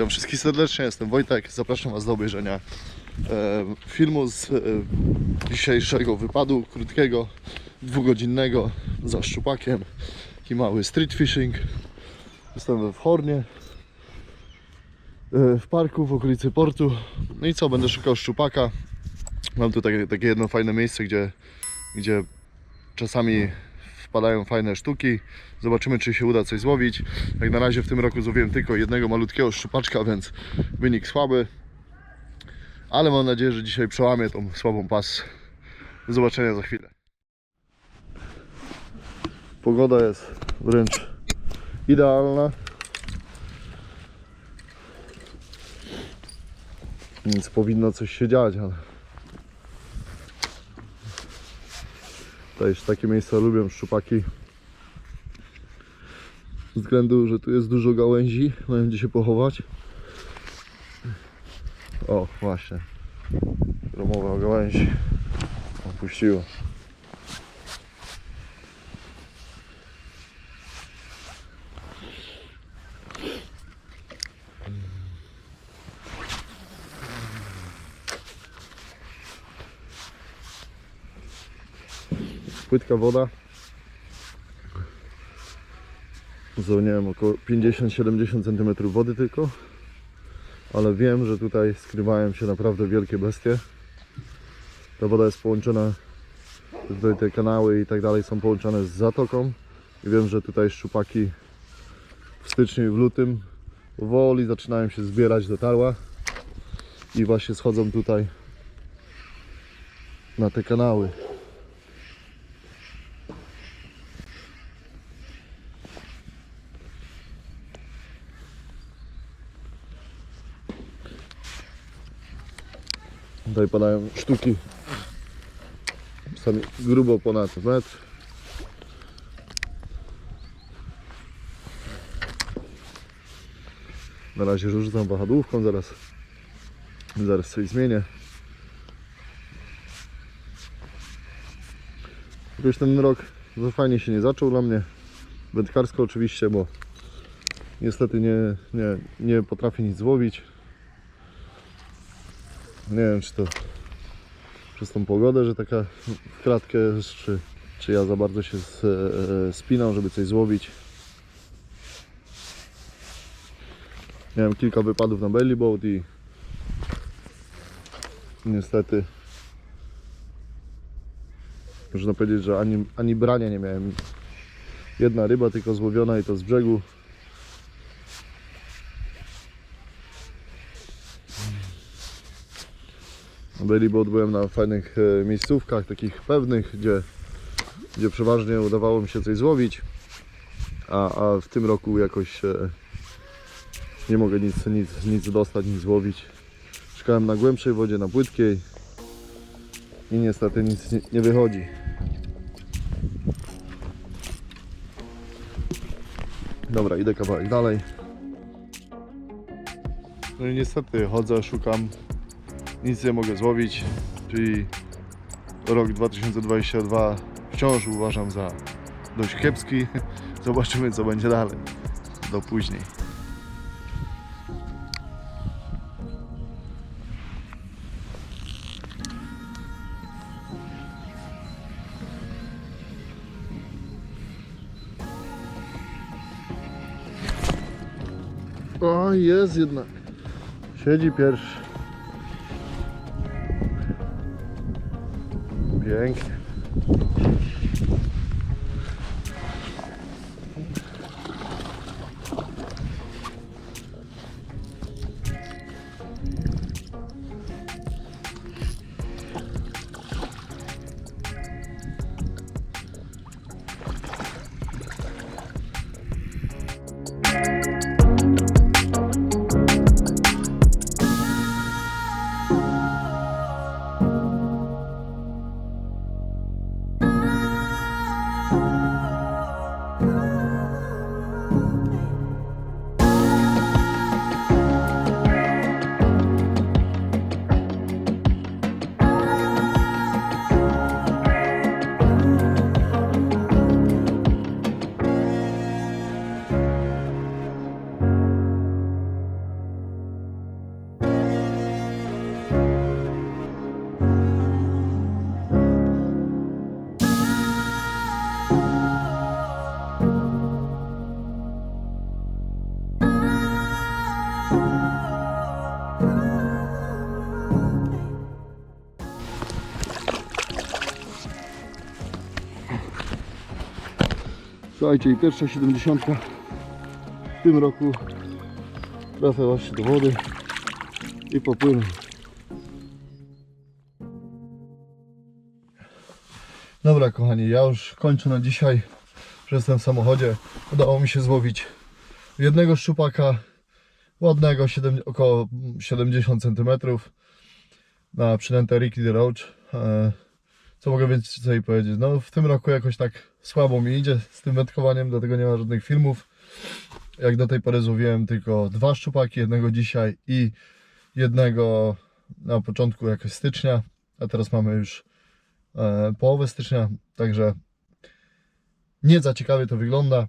Witam wszystkich serdecznie, jestem Wojtek. Zapraszam Was do obejrzenia e, filmu z e, dzisiejszego wypadu krótkiego, dwugodzinnego za szczupakiem. Taki mały street fishing. Jestem w Hornie, e, w parku w okolicy portu. No i co, będę szukał szczupaka. Mam tu takie, takie jedno fajne miejsce, gdzie, gdzie czasami wpadają fajne sztuki. Zobaczymy, czy się uda coś złowić. Jak na razie w tym roku złowiłem tylko jednego malutkiego szczupaczka, więc wynik słaby. Ale mam nadzieję, że dzisiaj przełamię tą słabą pas. Do zobaczenia za chwilę. Pogoda jest wręcz idealna. Więc powinno coś się dziać, ale Już takie miejsca lubią szczupaki. Z względu, że tu jest dużo gałęzi, mają gdzie się pochować. O, właśnie. Romowa gałęzi. Opuściło. Płytka woda. Wiem, około 50-70 cm wody tylko. Ale wiem, że tutaj skrywają się naprawdę wielkie bestie. Ta woda jest połączona, tutaj te kanały i tak dalej są połączone z zatoką. I wiem, że tutaj szczupaki w styczniu i w lutym powoli zaczynają się zbierać do tarła. I właśnie schodzą tutaj na te kanały. Tutaj padają sztuki czasami grubo ponad metr. Na razie rzucam wahadłówką, zaraz, zaraz coś zmienię. Jakoś ten rok za fajnie się nie zaczął dla mnie. Wędkarsko oczywiście, bo niestety nie, nie, nie potrafię nic złowić. Nie wiem, czy to przez tą pogodę, że taka w kratkę jest, czy, czy ja za bardzo się s- e, spinam, żeby coś złowić. Miałem kilka wypadów na belly boat i niestety można powiedzieć, że ani, ani brania nie miałem. Jedna ryba tylko złowiona i to z brzegu. Belly Boat byłem na fajnych e, miejscówkach, takich pewnych, gdzie, gdzie przeważnie udawało mi się coś złowić, a, a w tym roku jakoś e, nie mogę nic, nic, nic dostać, nic złowić. Szukałem na głębszej wodzie, na płytkiej i niestety nic nie, nie wychodzi. Dobra, idę kawałek dalej. No i niestety chodzę, szukam nic nie mogę złowić, czyli rok 2022 wciąż uważam za dość kiepski. Zobaczymy co będzie dalej. Do później. O, jest jednak. Siedzi pierwszy. Pięknie. Słuchajcie, i pierwsza 70 w tym roku trafia właśnie do wody i popłynął. Dobra kochani, ja już kończę na dzisiaj, że jestem w samochodzie. Udało mi się złowić jednego szczupaka, ładnego, 7, około 70 cm na przynętę Ricky the Roach. Co mogę więcej powiedzieć? No w tym roku jakoś tak słabo mi idzie z tym wędkowaniem, dlatego nie ma żadnych filmów. Jak do tej pory złowiłem tylko dwa szczupaki, jednego dzisiaj i jednego na początku jakoś stycznia, a teraz mamy już e, połowę stycznia, także nie za ciekawie to wygląda.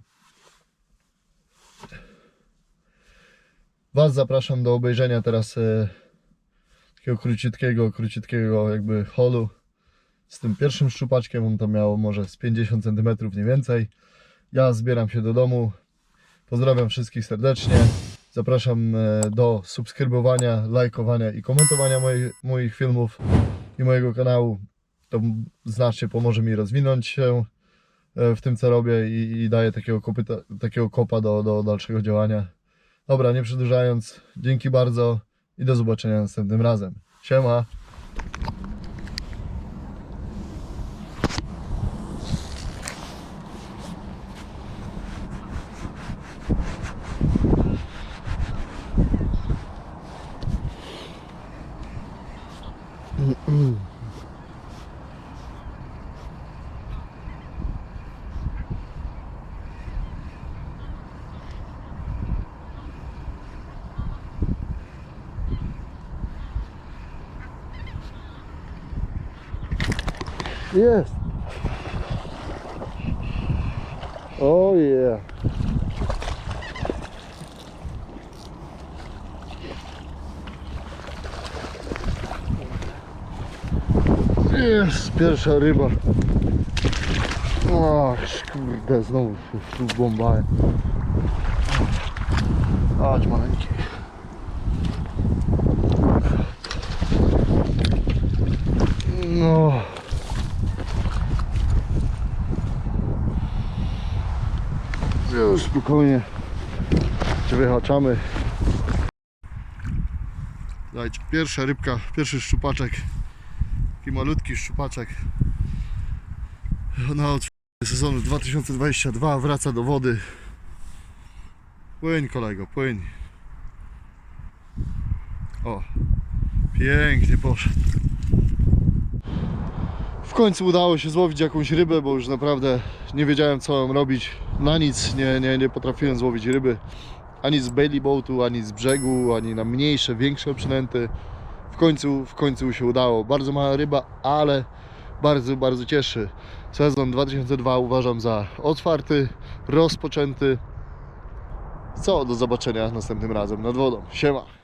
Was zapraszam do obejrzenia teraz e, takiego króciutkiego, króciutkiego jakby holu z tym pierwszym szczupaczkiem. On to miał może z 50 cm mniej więcej. Ja zbieram się do domu. Pozdrawiam wszystkich serdecznie. Zapraszam e, do subskrybowania, lajkowania i komentowania moich, moich filmów i mojego kanału. To znacznie pomoże mi rozwinąć się e, w tym co robię i, i daje takiego, takiego kopa do, do dalszego działania. Dobra, nie przedłużając, dzięki bardzo i do zobaczenia następnym razem. Siema! Jest! Oh yeah! Jest pierwsza ryba. Ach, kurde, znowu się bombałem. Chodź maleńki. No. Już spokojnie się wyhaczamy. Dajcie, pierwsza rybka, pierwszy szczupaczek. Taki malutki szczupaczek. Na otwarcie sezonu 2022 wraca do wody. Płyń kolego, płyń. O, pięknie poszedł. W końcu udało się złowić jakąś rybę, bo już naprawdę nie wiedziałem co mam robić. Na nic nie, nie, nie potrafiłem złowić ryby. Ani z belly boatu, ani z brzegu, ani na mniejsze, większe przynęty. W końcu, w końcu się udało. Bardzo mała ryba, ale bardzo, bardzo cieszy. Sezon 2002 uważam za otwarty, rozpoczęty. Co, do zobaczenia następnym razem nad wodą. Siema!